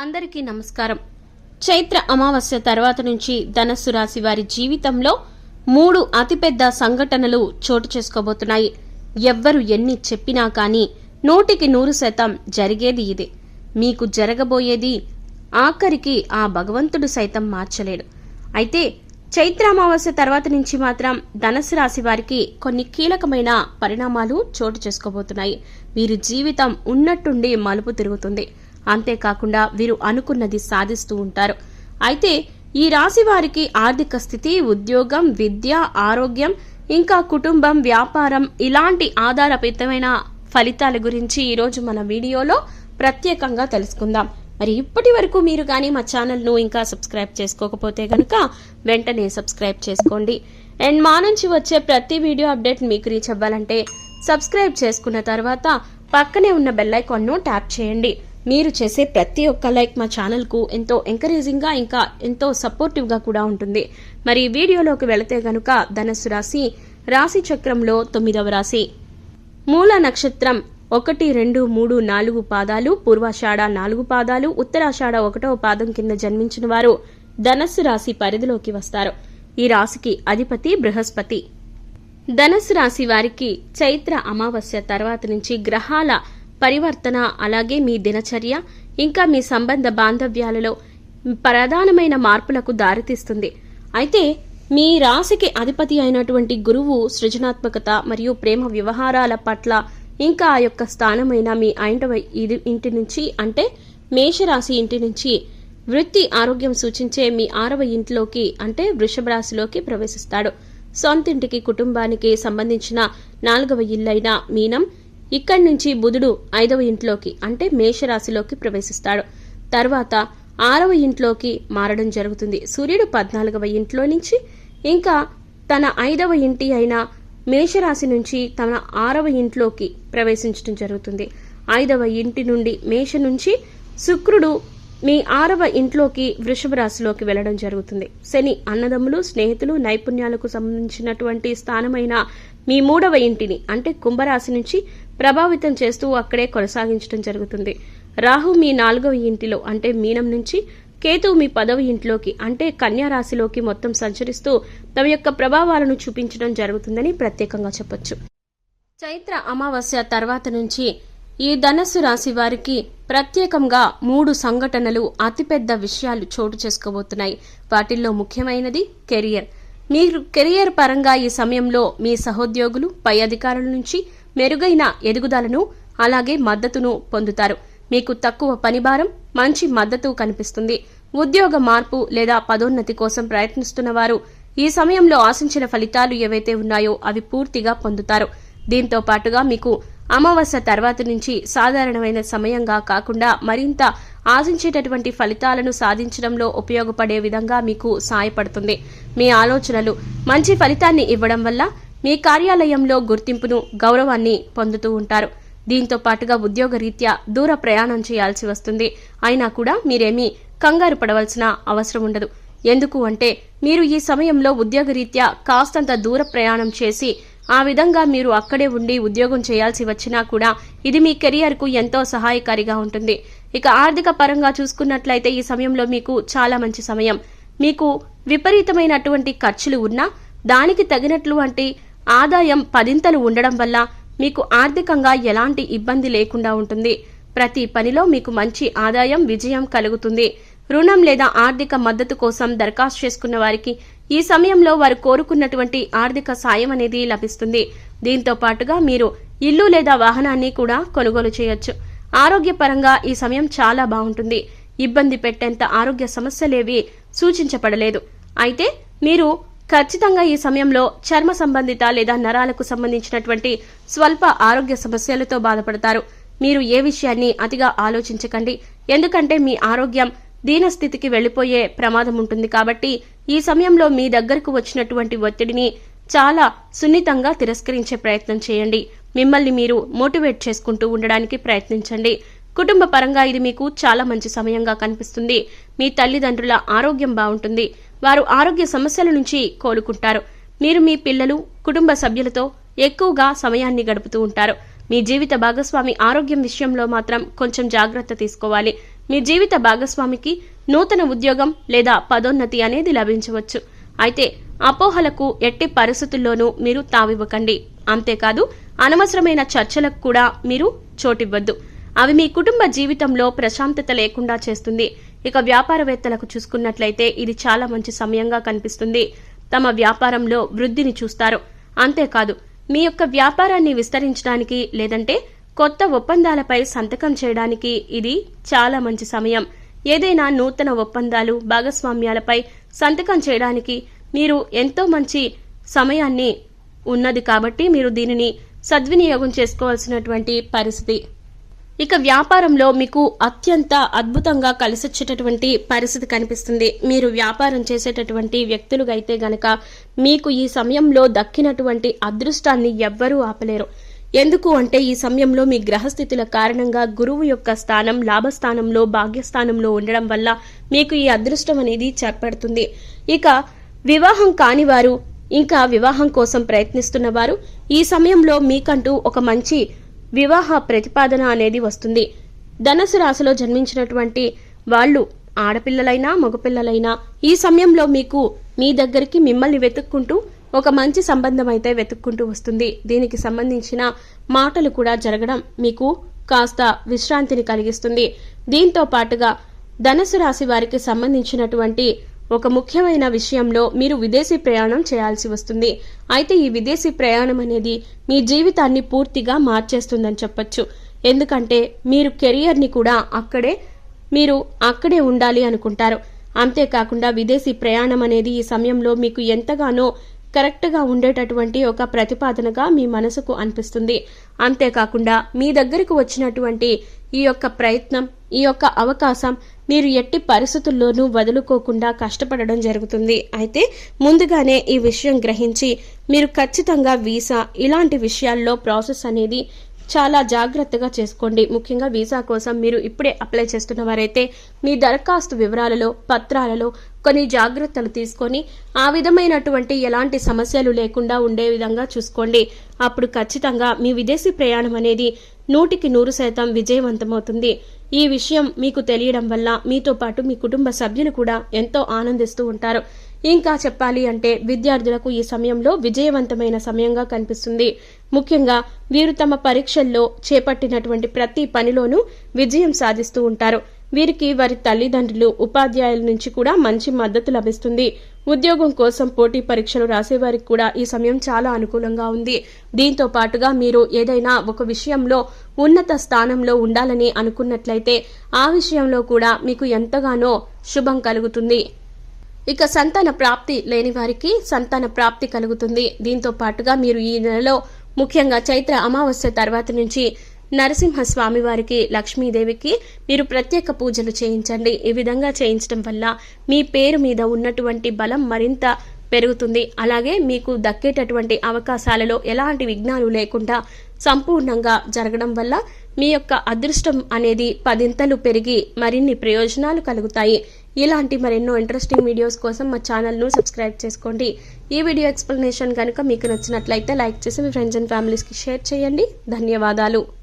అందరికీ నమస్కారం. చైత్ర అమావాస్య తర్వాత నుంచి ధనస్సు రాశి వారి జీవితంలో మూడు అతిపెద్ద సంఘటనలు చోటు చేసుకోబోతున్నాయి. ఎవ్వరు ఎన్ని చెప్పినా కానీ నూటికి నూరు శాతం జరిగేది ఇదే. మీకు జరగబోయేది ఆఖరికి ఆ భగవంతుడు సైతం మార్చలేడు. అయితే చైత్ర అమావాస్య తర్వాత నుంచి మాత్రం ధనస్సు రాశి వారికి కొన్ని కీలకమైన పరిణామాలు చోటు చేసుకోబోతున్నాయి. వీరి జీవితం ఉన్నట్టుండి మలుపు తిరుగుతుంది. అంతేకాకుండా వీరు అనుకున్నది సాధిస్తూ ఉంటారు. అయితే ఈ రాశి వారికి ఆర్థిక స్థితి ఉద్యోగం విద్య ఆరోగ్యం ఇంకా కుటుంబం వ్యాపారం ఇలాంటి ఆధారపితమైన ఫలితాల గురించి ఈరోజు మన వీడియోలో ప్రత్యేకంగా తెలుసుకుందాం. మరి ఇప్పటి వరకు మీరు కానీ మా ఛానల్ను ఇంకా సబ్స్క్రైబ్ చేసుకోకపోతే కనుక వెంటనే సబ్స్క్రైబ్ చేసుకోండి. అండ్ మా నుంచి వచ్చే ప్రతి వీడియో అప్డేట్ మీకు రీచ్ అవ్వాలంటే సబ్స్క్రైబ్ చేసుకున్న తర్వాత పక్కనే ఉన్న బెల్లైకాన్ను ట్యాప్ చేయండి. మీరు చేసే ప్రతి ఒక్క లైక్ మా ఛానల్కు ఎంతో ఎంకరేజింగ్గా ఇంకా ఎంతో సపోర్టివ్గా కూడా ఉంటుంది. మరి వీడియోలోకి వెళితే గనుక ధనస్సు రాశి రాశి చక్రంలో తొమ్మిదవ రాశి. మూల నక్షత్రం ఒకటి రెండు మూడు నాలుగు పాదాలు పూర్వాషాఢ నాలుగు పాదాలు ఉత్తరాషాఢ ఒకటవ పాదం కింద జన్మించిన వారు ధనస్సు రాశి పరిధిలోకి వస్తారు. ఈ రాశికి అధిపతి బృహస్పతి. ధనస్సు రాశి వారికి చైత్ర అమావాస్య తర్వాత నుంచి గ్రహాల పరివర్తన అలాగే మీ దినచర్య ఇంకా మీ సంబంధ బాంధవ్యాలలో ప్రధానమైన మార్పులకు దారితీస్తుంది. అయితే మీ రాశికి అధిపతి అయినటువంటి గురువు సృజనాత్మకత మరియు ప్రేమ వ్యవహారాల పట్ల ఇంకా ఆ యొక్క స్థానమైన మీ ఐంటవ ఇది ఇంటి నుంచి అంటే మేషరాశి ఇంటి నుంచి వృత్తి ఆరోగ్యం సూచించే మీ ఆరవ ఇంట్లోకి అంటే వృషభ రాశిలోకి ప్రవేశిస్తాడు. సొంతింటికి కుటుంబానికి సంబంధించిన నాలుగవ ఇల్లైన మీనం ఇక్కడి నుంచి బుధుడు ఐదవ ఇంట్లోకి అంటే మేషరాశిలోకి ప్రవేశిస్తాడు. తర్వాత ఆరవ ఇంట్లోకి మారడం జరుగుతుంది. సూర్యుడు పద్నాలుగవ ఇంట్లో నుంచి ఇంకా తన ఐదవ ఇంటి అయిన మేషరాశి నుంచి తన ఆరవ ఇంట్లోకి ప్రవేశించడం జరుగుతుంది. ఐదవ ఇంటి నుండి మేష నుంచి శుక్రుడు మీ ఆరవ ఇంట్లోకి వృషభ రాశిలోకి వెళ్ళడం జరుగుతుంది. శని అన్నదమ్ములు స్నేహితులు నైపుణ్యాలకు సంబంధించినటువంటి స్థానమైన మీ మూడవ ఇంటిని అంటే కుంభరాశి నుంచి ప్రభావితం చేస్తూ అక్కడే కొనసాగించడం జరుగుతుంది. రాహు మీ నాలుగవ ఇంటిలో అంటే మీనం నుంచి కేతు మీ పదవ ఇంట్లోకి అంటే కన్యా రాశిలోకి మొత్తం సంచరిస్తూ తమ యొక్క ప్రభావాలను చూపించడం జరుగుతుందని ప్రత్యేకంగా చెప్పొచ్చు. చైత్ర అమావాస్య తర్వాత నుంచి ఈ ధనస్సు రాశి వారికి ప్రత్యేకంగా మూడు సంఘటనలు అతిపెద్ద విషయాలు చోటు చేసుకోబోతున్నాయి. వాటిల్లో ముఖ్యమైనది కెరియర్. మీరు కెరియర్ పరంగా ఈ సమయంలో మీ సహోద్యోగులు పై అధికారుల నుంచి మెరుగైన ఎదుగుదలను అలాగే మద్దతును పొందుతారు. మీకు తక్కువ పనిభారం మంచి మద్దతు కనిపిస్తుంది. ఉద్యోగ మార్పు లేదా పదోన్నతి కోసం ప్రయత్నిస్తున్న వారు ఈ సమయంలో ఆశించిన ఫలితాలు ఏవైతే ఉన్నాయో అవి పూర్తిగా పొందుతారు. దీంతో పాటుగా మీకు అమావాస్య తర్వాత నుంచి సాధారణమైన సమయంగా కాకుండా మరింత ఆశించేటటువంటి ఫలితాలను సాధించడంలో ఉపయోగపడే విధంగా మీకు సాయపడుతుంది. మీ ఆలోచనలు మంచి ఫలితాన్ని ఇవ్వడం వల్ల మీ కార్యాలయంలో గుర్తింపును గౌరవాన్ని పొందుతూ ఉంటారు. దీంతో పాటుగా ఉద్యోగ రీత్యా దూర ప్రయాణం చేయాల్సి వస్తుంది. అయినా కూడా మీరేమీ కంగారు పడవలసిన అవసరం ఉండదు. ఎందుకు అంటే మీరు ఈ సమయంలో ఉద్యోగరీత్యా కాస్తంత దూర ప్రయాణం చేసి ఆ విధంగా మీరు అక్కడే ఉండి ఉద్యోగం చేయాల్సి వచ్చినా కూడా ఇది మీ కెరియర్కు ఎంతో సహాయకారిగా ఉంటుంది. ఇక ఆర్థిక పరంగా చూసుకున్నట్లయితే ఈ సమయంలో మీకు చాలా మంచి సమయం. మీకు విపరీతమైనటువంటి ఖర్చులు ఉన్నా దానికి తగినట్లు అంటే ఆదాయం పదింతలు ఉండడం వల్ల మీకు ఆర్థికంగా ఎలాంటి ఇబ్బంది లేకుండా ఉంటుంది. ప్రతి పనిలో మీకు మంచి ఆదాయం విజయం కలుగుతుంది. రుణం లేదా ఆర్థిక మద్దతు కోసం దరఖాస్తు చేసుకున్న వారికి ఈ సమయంలో వారు కోరుకున్నటువంటి ఆర్థిక సాయం అనేది లభిస్తుంది. దీంతో పాటుగా మీరు ఇల్లు లేదా వాహనాన్ని కూడా కొనుగోలు చేయొచ్చు. ఆరోగ్యపరంగా ఈ సమయం చాలా బాగుంటుంది. ఇబ్బంది పెట్టేంత ఆరోగ్య సమస్యలేవి సూచించబడలేదు. అయితే మీరు ఖచ్చితంగా ఈ సమయంలో చర్మ సంబంధిత లేదా నరాలకు సంబంధించినటువంటి స్వల్ప ఆరోగ్య సమస్యలతో బాధపడతారు. మీరు ఏ విషయాన్ని అతిగా ఆలోచించకండి. ఎందుకంటే మీ ఆరోగ్యం దీనస్థితికి వెళ్ళిపోయే ప్రమాదం ఉంటుంది కాబట్టి ఈ సమయంలో మీ దగ్గరకు వచ్చినటువంటి ఒత్తిడిని చాలా సున్నితంగా తిరస్కరించే ప్రయత్నం చేయండి. మిమ్మల్ని మీరు మోటివేట్ చేసుకుంటూ ఉండడానికి ప్రయత్నించండి. కుటుంబ పరంగా ఇది మీకు చాలా మంచి సమయంగా కనిపిస్తుంది. మీ తల్లిదండ్రుల ఆరోగ్యం బాగుంటుంది. వారు ఆరోగ్య సమస్యల నుంచి కోలుకుంటారు. మీరు మీ పిల్లలు కుటుంబ సభ్యులతో ఎక్కువగా సమయాన్ని గడుపుతూ ఉంటారు. మీ జీవిత భాగస్వామి ఆరోగ్యం విషయంలో మాత్రం కొంచెం జాగ్రత్త తీసుకోవాలి. మీ జీవిత భాగస్వామికి నూతన ఉద్యోగం లేదా పదోన్నతి అనేది లభించవచ్చు. అయితే అపోహలకు ఎట్టి పరిస్థితుల్లోనూ మీరు తావివ్వకండి. అంతేకాదు అనవసరమైన చర్చలకు కూడా మీరు చోటివ్వద్దు. అవి మీ కుటుంబ జీవితంలో ప్రశాంతత లేకుండా చేస్తుంది. ఇక వ్యాపారవేత్తలకు చూసుకున్నట్లయితే ఇది చాలా మంచి సమయంగా కనిపిస్తుంది. తమ వ్యాపారంలో వృద్ధిని చూస్తారు. అంతేకాదు మీ యొక్క వ్యాపారాన్ని విస్తరించడానికి లేదంటే కొత్త ఒప్పందాలపై సంతకం చేయడానికి ఇది చాలా మంచి సమయం. ఏదైనా నూతన ఒప్పందాలు భాగస్వామ్యాలపై సంతకం చేయడానికి మీరు ఎంతో మంచి సమయాన్ని ఉన్నది కాబట్టి మీరు దీనిని సద్వినియోగం చేసుకోవాల్సినటువంటి పరిస్థితి ఇక వ్యాపారంలో మీకు అత్యంత అద్భుతంగా కలిసొచ్చేటటువంటి పరిస్థితి కనిపిస్తుంది. మీరు వ్యాపారం చేసేటటువంటి వ్యక్తులుగా అయితే గనక మీకు ఈ సమయంలో దక్కినటువంటి అదృష్టాన్ని ఎవ్వరూ ఆపలేరు. ఎందుకు అంటే ఈ సమయంలో మీ గ్రహస్థితుల కారణంగా గురువు యొక్క స్థానం లాభస్థానంలో భాగ్యస్థానంలో ఉండడం వల్ల మీకు ఈ అదృష్టం అనేది చేపడుతుంది ఇక వివాహం కానివారు ఇంకా వివాహం కోసం ప్రయత్నిస్తున్న వారు ఈ సమయంలో మీకంటూ ఒక మంచి వివాహ ప్రతిపాదన అనేది వస్తుంది. ధనసు రాశిలో జన్మించినటువంటి వాళ్ళు ఆడపిల్లలైనా మగపిల్లలైనా ఈ సమయంలో మీకు మీ దగ్గరికి మిమ్మల్ని వెతుక్కుంటూ ఒక మంచి సంబంధం అయితే వెతుక్కుంటూ వస్తుంది. దీనికి సంబంధించిన మాటలు కూడా జరగడం మీకు కాస్త విశ్రాంతిని కలిగిస్తుంది. దీంతో పాటుగా ధనసు రాశి వారికి సంబంధించినటువంటి ఒక ముఖ్యమైన విషయంలో మీరు విదేశీ ప్రయాణం చేయాల్సి వస్తుంది. అయితే ఈ విదేశీ ప్రయాణం అనేది మీ జీవితాన్ని పూర్తిగా మార్చేస్తుందని చెప్పచ్చు. ఎందుకంటే మీరు కెరియర్ని కూడా అక్కడే మీరు అక్కడే ఉండాలి అనుకుంటారు. అంతేకాకుండా విదేశీ ప్రయాణం అనేది ఈ సమయంలో మీకు ఎంతగానో కరెక్ట్గా ఉండేటటువంటి ఒక ప్రతిపాదనగా మీ మనసుకు అనిపిస్తుంది. అంతేకాకుండా మీ దగ్గరకు వచ్చినటువంటి ఈ యొక్క ప్రయత్నం ఈ యొక్క అవకాశం మీరు ఎట్టి పరిస్థితుల్లోనూ వదులుకోకుండా కష్టపడడం జరుగుతుంది. అయితే ముందుగానే ఈ విషయం గ్రహించి మీరు ఖచ్చితంగా వీసా ఇలాంటి విషయాల్లో ప్రాసెస్ అనేది చాలా జాగ్రత్తగా చేసుకోండి. ముఖ్యంగా వీసా కోసం మీరు ఇప్పుడే అప్లై చేస్తున్న వారైతే మీ దరఖాస్తు వివరాలలో పత్రాలలో కొన్ని జాగ్రత్తలు తీసుకొని ఆ విధమైనటువంటి ఎలాంటి సమస్యలు లేకుండా ఉండే విధంగా చూసుకోండి. అప్పుడు ఖచ్చితంగా మీ విదేశీ ప్రయాణం అనేది నూటికి నూరు శాతం విజయవంతమవుతుంది. ఈ విషయం మీకు తెలియడం వల్ల మీతో పాటు మీ కుటుంబ సభ్యులు కూడా ఎంతో ఆనందిస్తూ ఉంటారు. ఇంకా చెప్పాలి అంటే విద్యార్థులకు ఈ సమయంలో విజయవంతమైన సమయంగా కనిపిస్తుంది. ముఖ్యంగా వీరు తమ పరీక్షల్లో చేపట్టినటువంటి ప్రతి పనిలోనూ విజయం సాధిస్తూ ఉంటారు. వీరికి వారి తల్లిదండ్రులు ఉపాధ్యాయుల నుంచి కూడా మంచి మద్దతు లభిస్తుంది. ఉద్యోగం కోసం పోటీ పరీక్షలు రాసేవారికి కూడా ఈ సమయం చాలా అనుకూలంగా ఉంది. దీంతో పాటుగా మీరు ఏదైనా ఒక విషయంలో ఉన్నత స్థానంలో ఉండాలని అనుకున్నట్లయితే ఆ విషయంలో కూడా మీకు ఎంతగానో శుభం కలుగుతుంది. ఇక సంతాన ప్రాప్తి లేని వారికి సంతాన ప్రాప్తి కలుగుతుంది. దీంతో పాటుగా మీరు ఈ నెలలో ముఖ్యంగా చైత్ర అమావాస్య తర్వాత నుంచి నరసింహస్వామి వారికి లక్ష్మీదేవికి మీరు ప్రత్యేక పూజలు చేయించండి. ఈ విధంగా చేయించడం వల్ల మీ పేరు మీద ఉన్నటువంటి బలం మరింత పెరుగుతుంది. అలాగే మీకు దక్కేటటువంటి అవకాశాలలో ఎలాంటి విఘ్నాలు లేకుండా సంపూర్ణంగా జరగడం వల్ల మీ యొక్క అదృష్టం అనేది పదింతలు పెరిగి మరిన్ని ప్రయోజనాలు కలుగుతాయి. ఇలాంటి మరెన్నో ఇంట్రెస్టింగ్ వీడియోస్ కోసం మా ఛానల్ను సబ్స్క్రైబ్ చేసుకోండి. ఈ వీడియో ఎక్స్ప్లెనేషన్ కనుక మీకు నచ్చినట్లయితే లైక్ చేసి మీ ఫ్రెండ్స్ అండ్ ఫ్యామిలీస్కి షేర్ చేయండి. ధన్యవాదాలు.